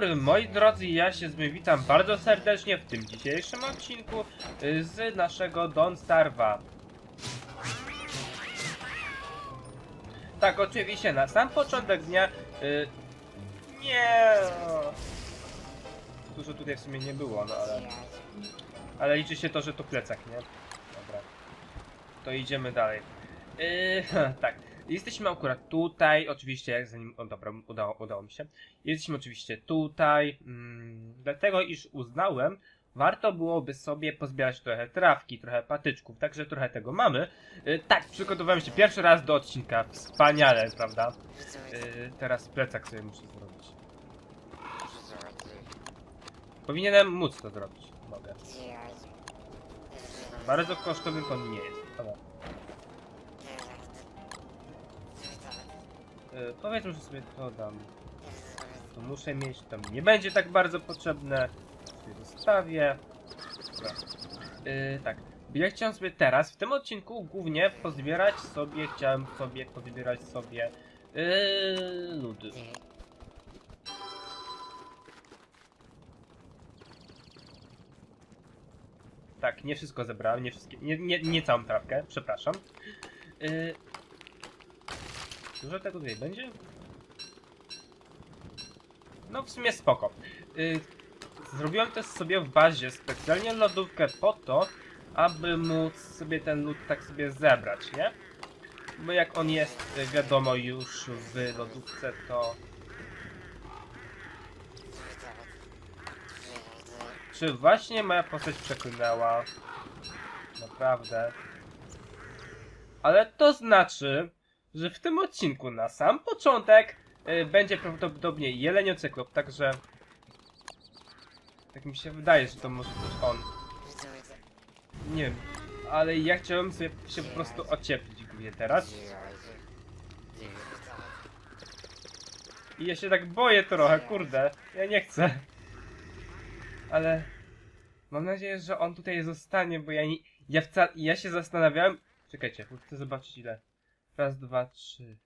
Dobry moi drodzy, ja się z wami witam bardzo serdecznie w tym dzisiejszym odcinku y, z naszego Don't Starva. Tak, oczywiście, na sam początek dnia... Y, nie... Dużo tutaj w sumie nie było, no ale... Ale liczy się to, że to plecak, nie? Dobra. To idziemy dalej. Yy, tak. Jesteśmy akurat tutaj, oczywiście, jak zanim. O dobra, udało, udało mi się. Jesteśmy oczywiście tutaj, mm, dlatego iż uznałem, warto byłoby sobie pozbierać trochę trawki, trochę patyczków, także trochę tego mamy. Yy, tak, przygotowałem się pierwszy raz do odcinka, wspaniale, prawda? Yy, teraz plecak sobie muszę zrobić. Powinienem móc to zrobić, mogę. Bardzo kosztowny to nie jest. Dobra. Yy, powiedzmy, że sobie to dam. To muszę mieć, to mi nie będzie tak bardzo potrzebne. Sobie zostawię. Dobra. Yy, tak. Ja chciałem sobie teraz, w tym odcinku głównie pozbierać sobie, chciałem sobie pozbierać sobie yy, ludy. Tak, nie wszystko zebrałem, nie wszystkie, nie, nie, nie całą trawkę, przepraszam. Yy, Dużo tego tutaj będzie? No w sumie spoko. Yy, zrobiłem też sobie w bazie specjalnie lodówkę po to, aby móc sobie ten lód tak sobie zebrać, nie? Bo jak on jest, y, wiadomo, już w lodówce, to... Czy właśnie moja postać przeklnęła? Naprawdę. Ale to znaczy, że w tym odcinku na sam początek y, będzie prawdopodobnie jeleniocyklop, także tak mi się wydaje, że to może być on. Nie wiem, ale ja chciałem sobie się po prostu ocieplić głównie teraz. I ja się tak boję trochę, kurde, ja nie chcę. Ale mam nadzieję, że on tutaj zostanie, bo ja nie, ja wcale, ja się zastanawiałem, czekajcie, chcę zobaczyć ile. Raz, dwa, trzy.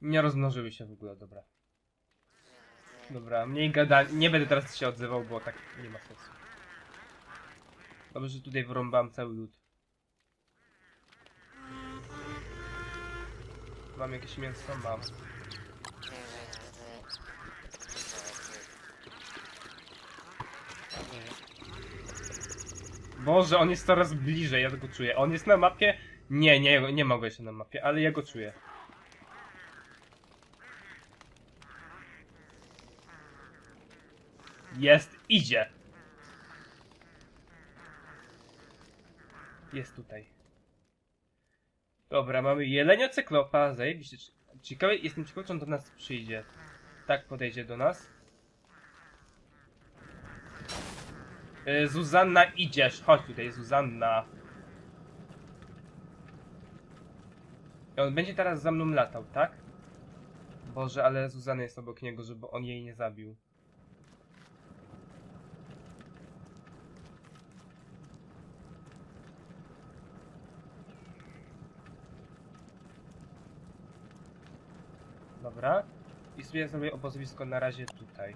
Nie rozmnożyły się w ogóle, dobra. Dobra, mniej gada. Nie będę teraz się odzywał, bo tak nie ma sensu. Dobrze, że tutaj wyrąbałem cały lód. Mam jakieś mięso? Mam. Boże, on jest coraz bliżej, ja go czuję. On jest na mapie? Nie, nie, nie mogę się na mapie, ale ja go czuję. Jest, idzie. Jest tutaj. Dobra, mamy jelenio cyklopa, zajebiście. Ciekawe, jestem ciekawy, czy on do nas przyjdzie. Tak, podejdzie do nas. Y, Zuzanna, idziesz. Chodź tutaj, Zuzanna. I on będzie teraz za mną latał, tak? Boże, ale Zuzanna jest obok niego, żeby on jej nie zabił. Dobra. I sobie zrobię obozowisko na razie tutaj.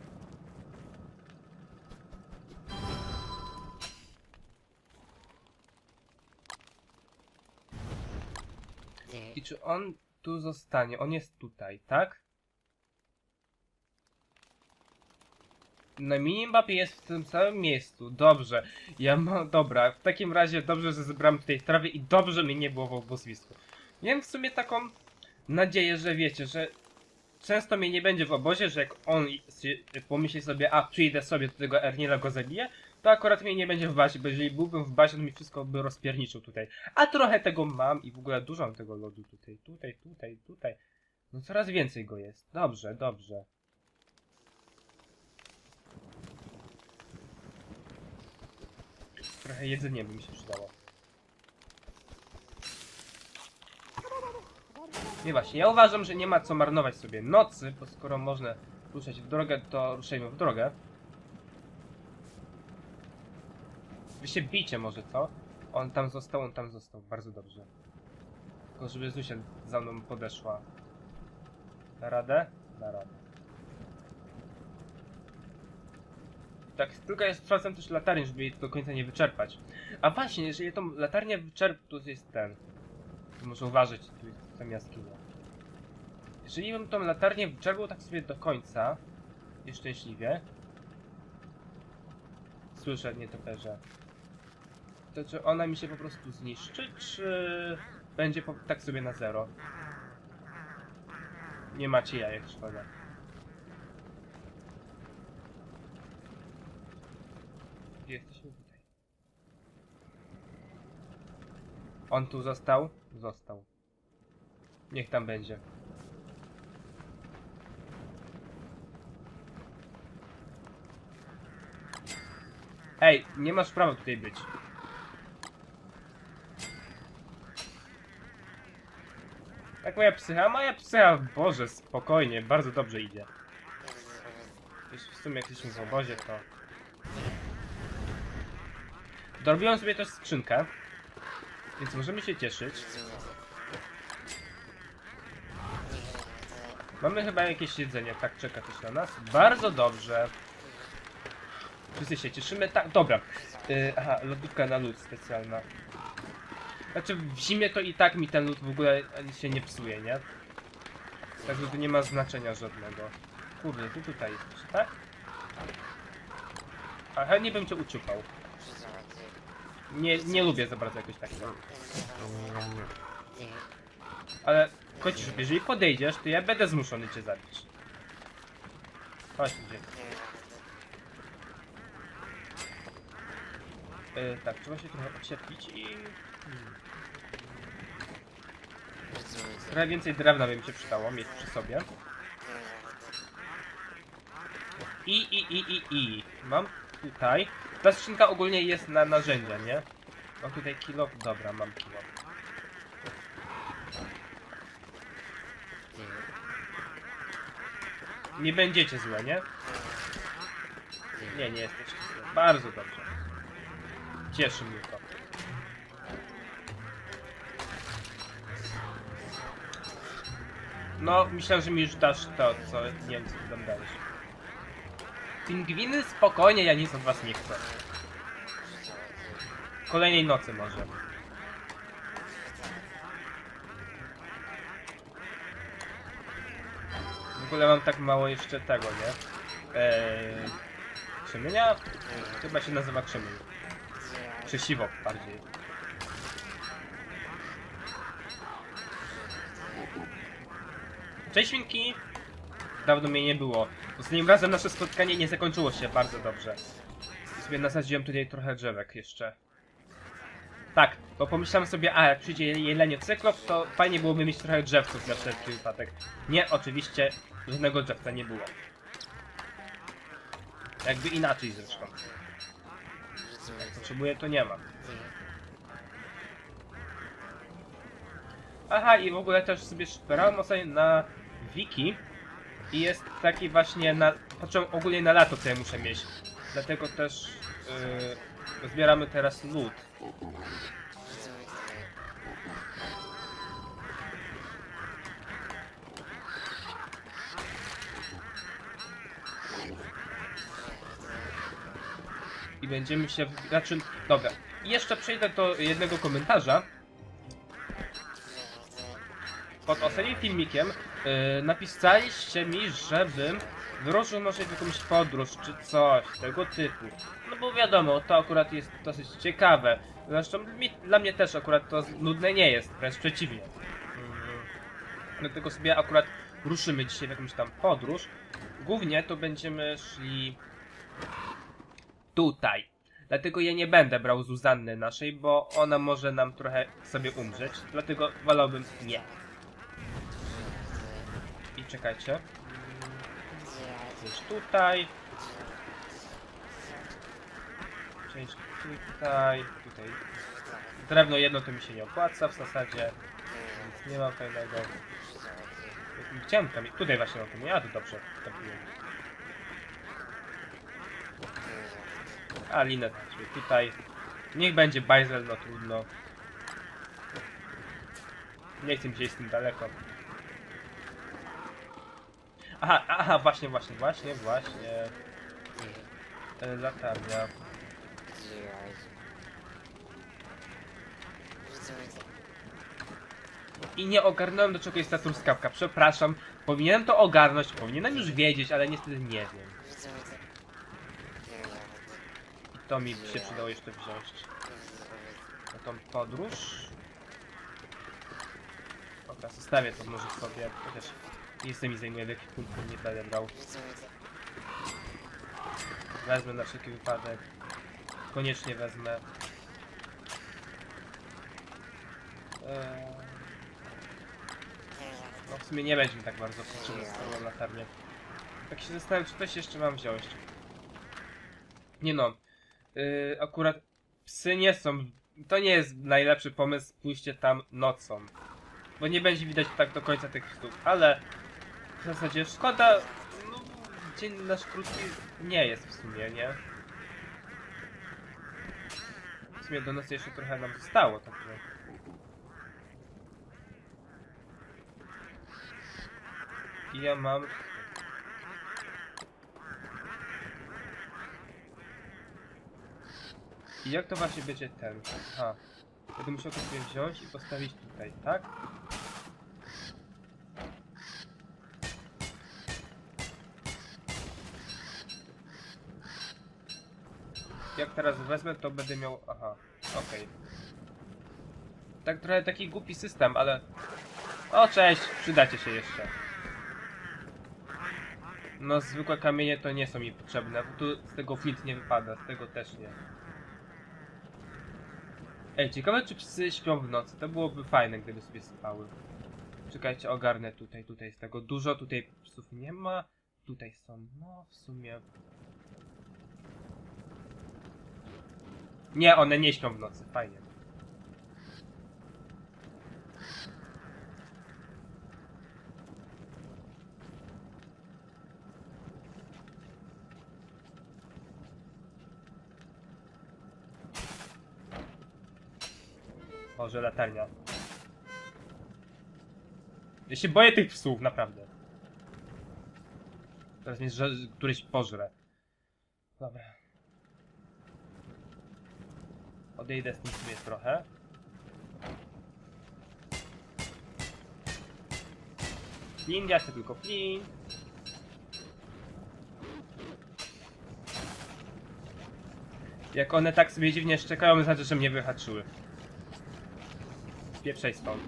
Czy on tu zostanie? On jest tutaj, tak? Na minimapie jest w tym samym miejscu. Dobrze. Ja mam. Dobra, w takim razie dobrze, że zebrałem tutaj trawy i dobrze mi nie było w obozowisku. Miałem w sumie taką nadzieję, że wiecie, że często mnie nie będzie w obozie, że jak on pomyśli sobie, a przyjdę sobie do tego Erniela go zabiję, to akurat mnie nie będzie w bazie, bo jeżeli byłbym w bazie, to mi wszystko by rozpierniczył tutaj. A trochę tego mam i w ogóle dużo mam tego lodu tutaj, tutaj, tutaj, tutaj. No coraz więcej go jest. Dobrze, dobrze. Trochę jedzenia by mi się przydało. Nie właśnie, ja uważam, że nie ma co marnować sobie nocy, bo skoro można ruszać w drogę, to ruszajmy w drogę. Wy się bijcie może, co? On tam został, on tam został, bardzo dobrze. Tylko żeby Zuzia za mną podeszła. Da radę? Da radę. Tak, tylko ja sprawdzam też latarnię, żeby jej do końca nie wyczerpać. A właśnie, jeżeli tą latarnię wyczerp, to jest ten. Muszę uważać, tu jest ta jaskinia. Jeżeli bym tą latarnię wyczerpał tak sobie do końca, nieszczęśliwie. Słyszę nietoperze. To czy ona mi się po prostu zniszczy, czy będzie po, tak sobie na zero? Nie macie jajek, szkoda. Jesteśmy tutaj? On tu został? Został. Niech tam będzie. Ej, nie masz prawa tutaj być. Tak moja psycha, moja psycha, boże, spokojnie, bardzo dobrze idzie. Jeśli w sumie jak jesteśmy w obozie, to... Dorobiłem sobie też skrzynkę, więc możemy się cieszyć. Mamy chyba jakieś jedzenie, tak czeka coś na nas. Bardzo dobrze. Wszyscy się cieszymy. Tak, dobra. Yy, aha, lodówka na lód specjalna. Znaczy w zimie to i tak mi ten lód w ogóle się nie psuje, nie? Także to nie ma znaczenia żadnego. Kurde, ty tutaj jesteś, tak? A chętnie bym cię uciupał. Nie, nie lubię za bardzo jakoś takiego. Ale kocisz, jeżeli podejdziesz, to ja będę zmuszony cię zabić. Chodź, gdzie. Yy, tak, trzeba się trochę oświetlić i... Hmm. Trochę więcej drewna by mi się przydało mieć przy sobie. I, i, i, i, i. Mam tutaj. Ta skrzynka ogólnie jest na narzędzia, nie? Mam tutaj kilo. Dobra, mam kilo. Nie będziecie złe, nie? Nie, nie jesteście złe. Bardzo dobrze. Cieszy mnie to. No, myślałem, że mi już dasz to, co nie wiem, co tam dałeś. Pingwiny? Spokojnie, ja nic od was nie chcę. Kolejnej nocy może. W ogóle mam tak mało jeszcze tego, nie? Eee, krzemienia? Chyba się nazywa krzemień. Krzesiwo bardziej. Cześć! Dawno mnie nie było. Ostatnim razem nasze spotkanie nie zakończyło się bardzo dobrze. I sobie nasadziłem tutaj trochę drzewek jeszcze. Tak, bo pomyślałem sobie, a jak przyjdzie jelenie cyklop, to fajnie byłoby mieć trochę drzewców na wszelki wypadek. Nie, oczywiście żadnego drzewca nie było. Jakby inaczej zresztą. Jak potrzebuję, to nie ma. Aha, i w ogóle też sobie szperałem ostatnio na wiki i jest taki właśnie na... Patrzę ogólnie na lato, ja muszę mieć. Dlatego też yy, zbieramy teraz lód. I będziemy się... Znaczy, dobra. Jeszcze przejdę do jednego komentarza. Pod ostatnim filmikiem yy, napisaliście mi, żebym wyruszył może w jakąś podróż czy coś tego typu. No bo wiadomo, to akurat jest dosyć ciekawe. Zresztą mi, dla mnie też akurat to nudne nie jest, wręcz przeciwnie. Mm, Dlatego sobie akurat ruszymy dzisiaj w jakąś tam podróż. Głównie to będziemy szli tutaj. Dlatego ja nie będę brał Zuzanny naszej, bo ona może nam trochę sobie umrzeć. Dlatego wolałbym nie. Czekajcie. Część tutaj. Część tutaj. Tutaj. Drewno jedno to mi się nie opłaca w zasadzie. Nic nie mam fajnego. Chciałem tam. Tutaj właśnie mam to nie, a tu dobrze. trafiłem. A linę tutaj. Niech będzie bajzel, no trudno. Nie chcę iść z tym daleko. Aha, aha, właśnie, właśnie, właśnie, właśnie. E, latarnia. I nie ogarnąłem do czego jest ta truskawka. Przepraszam. Powinienem to ogarnąć, powinienem już wiedzieć, ale niestety nie wiem. I to mi się przydało jeszcze wziąć. Na tą podróż. Dobra, zostawię to może sobie, chociaż nie jestem mi zajmuje w ekwipunku, nie będę brał. Wezmę na wszelki wypadek. Koniecznie wezmę. Eee... No w sumie nie będzie mi tak bardzo potrzebne z tą latarnię. Tak się zastanawiam, czy coś jeszcze mam wziąć. Nie no. Yy, akurat psy nie są... To nie jest najlepszy pomysł pójście tam nocą. Bo nie będzie widać tak do końca tych psów, ale... W zasadzie szkoda... No, dzień nasz krótki nie jest w sumie, nie? W sumie do nocy jeszcze trochę nam zostało, także... I ja mam... I jak to właśnie będzie ten? Aha. Będę musiał to wziąć i postawić tutaj, tak? Jak teraz wezmę, to będę miał... Aha, okej. Tak trochę taki głupi system, ale... O, cześć! Przydacie się jeszcze. No, zwykłe kamienie to nie są mi potrzebne, bo tu z tego flint nie wypada, z tego też nie. Ej, ciekawe czy psy śpią w nocy, to byłoby fajne, gdyby sobie spały. Czekajcie, ogarnę tutaj, tutaj jest tego dużo, tutaj psów nie ma, tutaj są, no w sumie... Nie, one nie śpią w nocy, fajnie. Boże, latarnia. Ja się boję tych psów, naprawdę. Teraz mnie że któryś pożre. Dobra. Odejdę z tym sobie trochę. Flint, ja chcę tylko flint. Jak one tak sobie dziwnie szczekają, znaczy, że mnie wyhaczyły. Pieprzej stąd.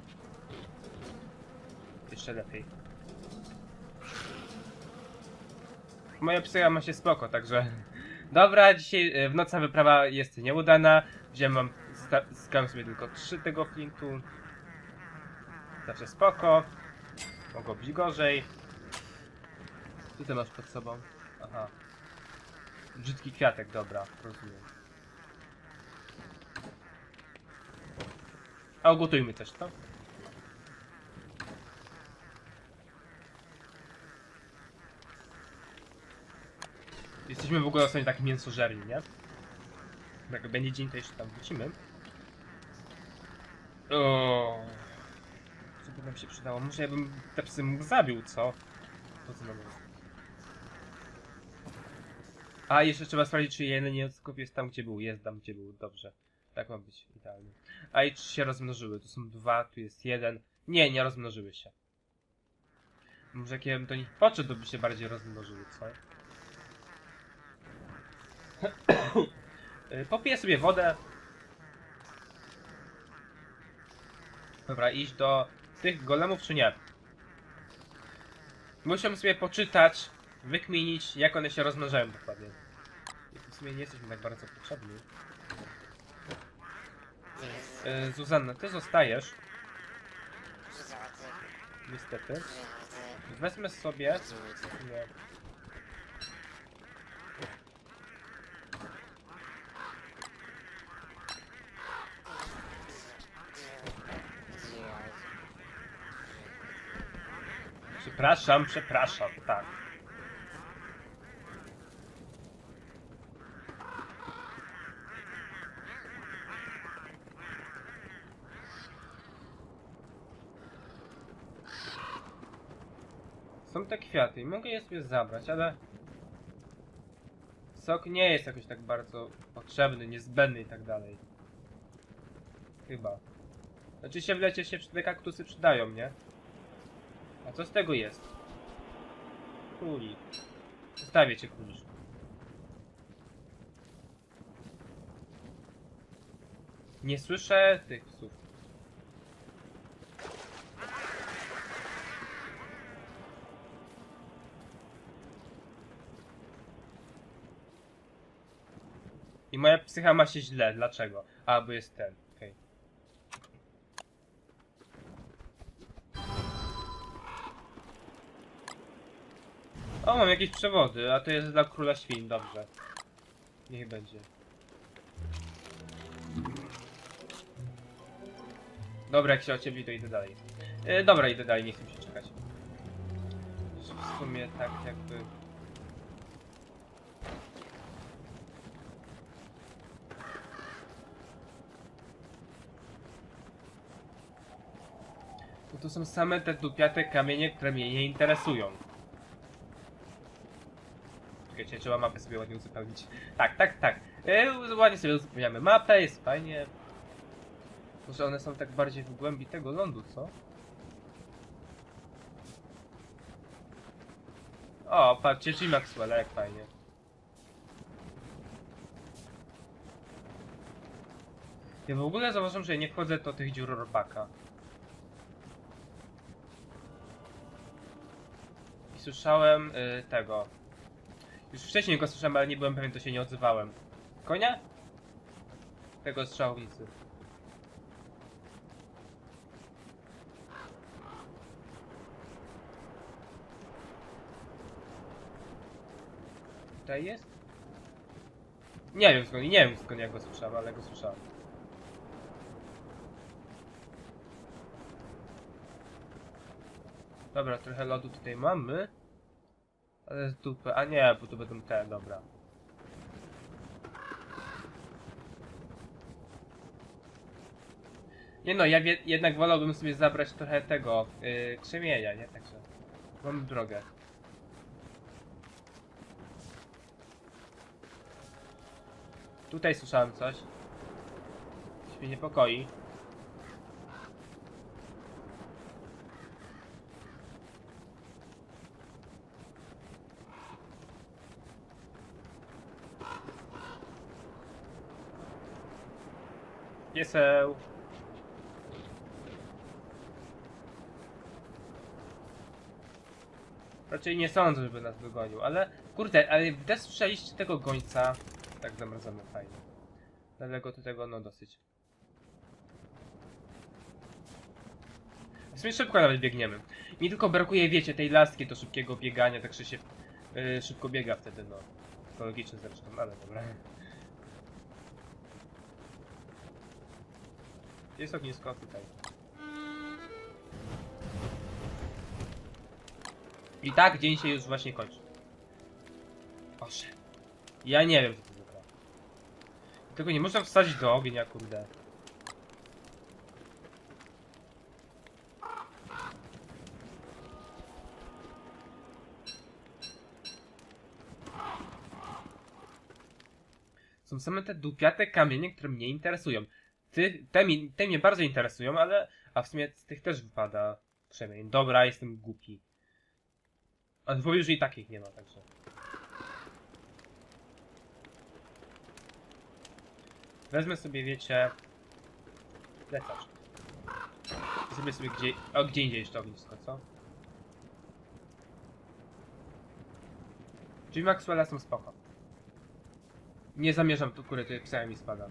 Jeszcze lepiej. Moja psycha ma się spoko, także... Dobra, dzisiaj e, w nocna wyprawa jest nieudana. Wziąłem mam... Skałem sobie tylko trzy tego flintu. Zawsze spoko. Mogło być gorzej. Co ty masz pod sobą? Aha. Brzydki kwiatek, dobra, rozumiem. A ugotujmy też to. Jesteśmy w ogóle ostatnio tak mięsożerni, nie? Jak będzie dzień, to jeszcze tam wrócimy. O, Co by nam się przydało? Może ja bym te psy mógł zabił, co? Po co nam jest? A, jeszcze trzeba sprawdzić, czy jeden nieockop jest tam, gdzie był. Jest tam, gdzie był. Dobrze. Tak ma być idealnie. A i czy się rozmnożyły? Tu są dwa, tu jest jeden. Nie, nie rozmnożyły się. Może jak ja bym do nich podszedł, to by się bardziej rozmnożyły, co? Y, Popiję sobie wodę. Dobra, iść do tych golemów czy nie? Muszę sobie poczytać, wykminić, jak one się rozmnażają dokładnie. W sumie nie jesteśmy tak bardzo potrzebni. Yy, Zuzanna, ty zostajesz. Niestety. Wezmę sobie... Nie. Przepraszam, przepraszam, tak. Są te kwiaty i mogę je sobie zabrać, ale... Sok nie jest jakoś tak bardzo potrzebny, niezbędny i tak dalej. Chyba. Znaczy się w lecie się te kaktusy przydają, nie? A co z tego jest? Królik. Zostawię cię, króliczku. Nie słyszę tych psów. I moja psycha ma się źle. Dlaczego? A, bo jest ten. O, mam jakieś przewody, a to jest dla króla świn, dobrze. Niech będzie. Dobra, jak się ociepli, to idę dalej. E, dobra, idę dalej, nie chcę się czekać. W sumie tak jakby... To są same te dupiate kamienie, które mnie nie interesują. Czekajcie, trzeba mapę sobie ładnie uzupełnić. Tak, tak, tak. E, ładnie sobie uzupełniamy mapę, jest fajnie. Może one są tak bardziej w głębi tego lądu, co? O, patrzcie, G Maxwell, jak fajnie. Ja w ogóle zauważam, że nie wchodzę do tych dziur robaka. I słyszałem y, tego. Już wcześniej go słyszałem, ale nie byłem pewien, to się nie odzywałem. Konia? Tego strzałownicy. Tutaj jest? Nie wiem skąd, nie wiem skąd ja go słyszałem, ale go słyszałem. Dobra, trochę lodu tutaj mamy. Ale z dupy, a nie, bo tu będą te, dobra. Nie no, ja jednak wolałbym sobie zabrać trochę tego yy, krzemienia, nie? Także mamy drogę. Tutaj słyszałem coś. Coś mnie niepokoi. Pieseł. Raczej nie sądzę, żeby nas dogonił, ale kurde, ale słyszeliście tego gońca, tak zamrozamy fajnie. Daleko do tego, no dosyć. W sumie szybko nawet biegniemy. Mi tylko brakuje, wiecie, tej laski do szybkiego biegania, także się yy, szybko biega wtedy, no. To logiczne zresztą, ale dobra. Jest ognisko tutaj. I tak dzień się już właśnie kończy. Boże. Ja nie wiem, co to za gra. Tego nie można wsadzić do ognia, kurde. Są same te dupiate kamienie, które mnie interesują. Ty, te, mi, te mnie bardzo interesują, ale... A w sumie z tych też wypada krzemień. Dobra, jestem głupi. A dwóch już i takich nie ma, także... Wezmę sobie, wiecie... Plecacz. I sobie gdzie... O, gdzie indziej jeszcze ognisko, co? Czyli Maxwella są spoko. Nie zamierzam tu kury tutaj psami spadam.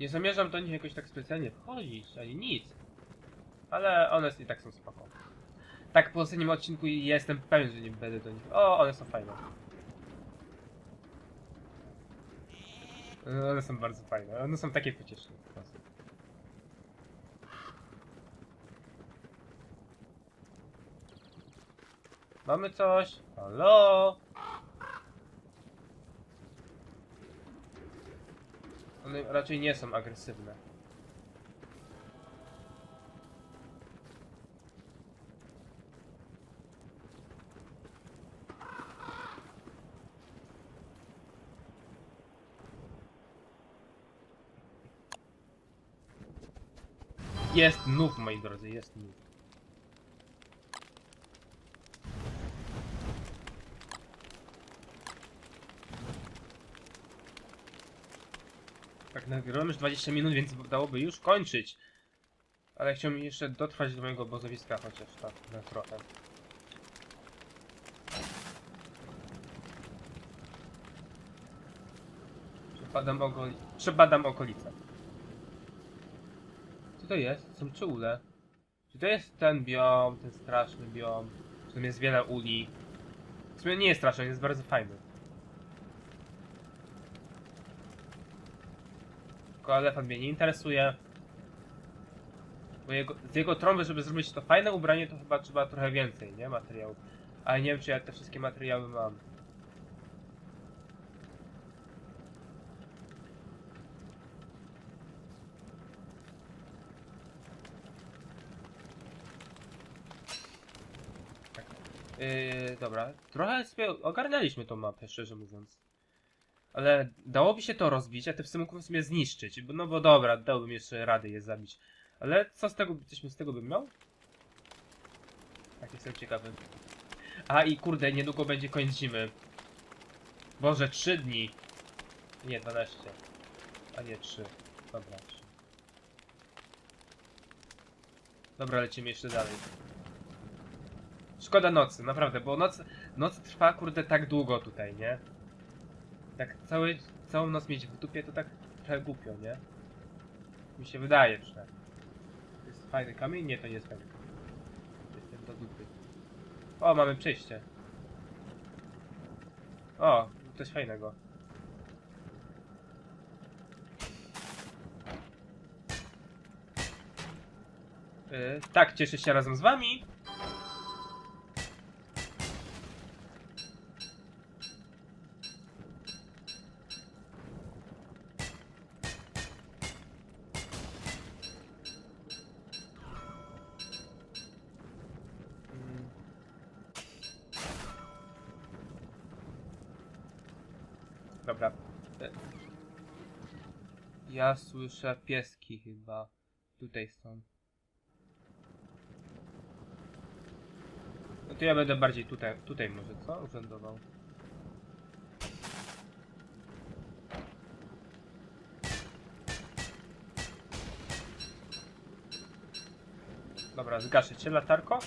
Nie zamierzam do nich jakoś tak specjalnie wchodzić, ani nic. Ale one i tak są spoko. Tak po ostatnim odcinku jestem pewien, że nie będę do nich... O, one są fajne. No, One są bardzo fajne. One są takie pocieszne. Mamy coś? Halo? One raczej nie są agresywne. Jest nów, moi drodzy, jest nów. Nagrałem już 20 minut, więc dałoby już kończyć. Ale chciałbym jeszcze dotrwać do mojego obozowiska chociaż tak, na trochę. Przebadam, okoli... Przebadam okolice. Co to jest? Są czule. Czy to jest ten biom, ten straszny biom? W którym jest wiele uli? W sumie nie jest straszny, jest bardzo fajny. Tylko elefant mnie nie interesuje. Bo jego, z jego trąby, żeby zrobić to fajne ubranie, to chyba trzeba trochę więcej, nie? Materiałów. Ale nie wiem, czy ja te wszystkie materiały mam. Tak. Yy, dobra, trochę sobie ogarnialiśmy tą mapę, szczerze mówiąc. Ale dałoby się to rozbić, a te psy mógłbym sobie zniszczyć, bo, no bo dobra, dałbym jeszcze rady je zabić. Ale co z tego, coś z tego bym miał? Tak, jestem ciekawy. A i kurde, niedługo będzie koniec zimy. Boże, 3 dni. Nie, 12. A nie 3. Dobra, 3. Dobra, lecimy jeszcze dalej. Szkoda nocy, naprawdę, bo noc, noc trwa kurde tak długo tutaj, nie? Tak cały, całą noc mieć w dupie to tak trochę głupio, nie? Mi się wydaje przynajmniej. To jest fajny kamień? Nie, to nie jest fajny kamień. Jestem do dupy. O, mamy przejście. O, coś fajnego. Yy, tak, cieszę się razem z wami. Dobra. Ja słyszę pieski chyba. Tutaj są. No to ja będę bardziej tutaj, tutaj może, co? Urzędował. Dobra, zgaszę cię latarko.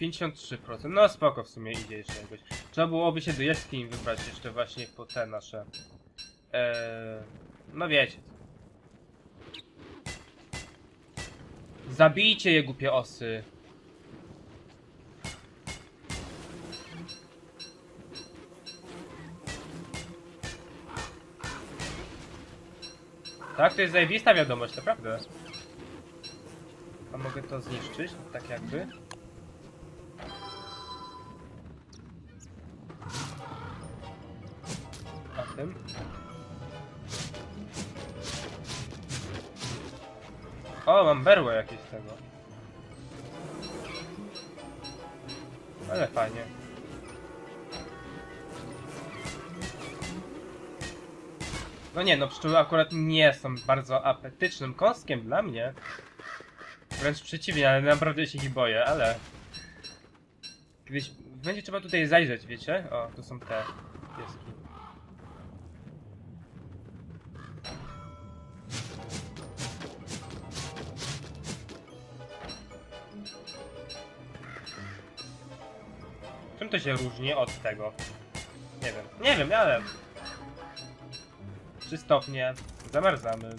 53%. No spoko w sumie idzie jeszcze jakoś. Trzeba byłoby się do jaskini wybrać jeszcze właśnie po te nasze. Eee, no wiecie. Zabijcie je głupie osy. Tak, to jest zajebista wiadomość, naprawdę. A mogę to zniszczyć? Tak jakby. O, mam berło jakieś z tego. Ale fajnie. No nie, no pszczoły akurat nie są bardzo apetycznym kąskiem dla mnie. Wręcz przeciwnie, ale naprawdę się ich boję, ale... Kiedyś będzie trzeba tutaj zajrzeć, wiecie? O, tu są te pieski. Czym to się różni od tego? Nie wiem. Nie wiem, ale... 3 stopnie. Zamarzamy.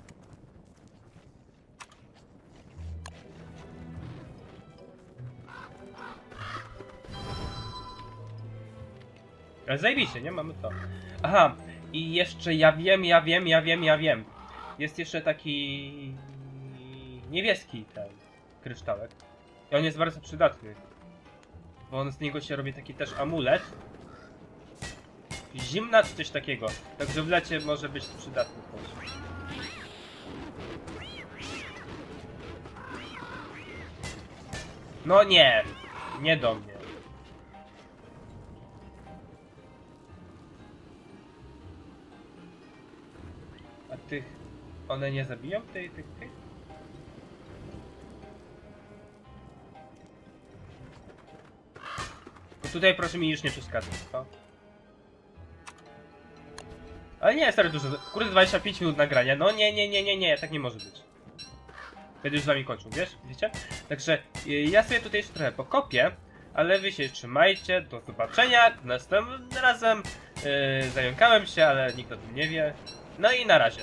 Ale zajebiście, nie? Mamy to. Aha, i jeszcze ja wiem, ja wiem, ja wiem, ja wiem. Jest jeszcze taki niebieski ten kryształek. I on jest bardzo przydatny. Bo on z niego się robi taki też amulet. Zimna czy coś takiego. Także w lecie może być przydatny też. No nie! Nie do mnie. A tych... One nie zabiją tej, tych, tych? Tutaj proszę mi już nie przeszkadzać, co? Ale nie, stary, dużo. Kurde, 25 minut nagrania. No nie, nie, nie, nie, nie, tak nie może być. Będę już z wami kończył, wiesz? Wiecie? Także y, ja sobie tutaj jeszcze trochę pokopię, ale wy się trzymajcie. Do zobaczenia. Następnym razem yy, zająkałem się, ale nikt o tym nie wie. No i na razie.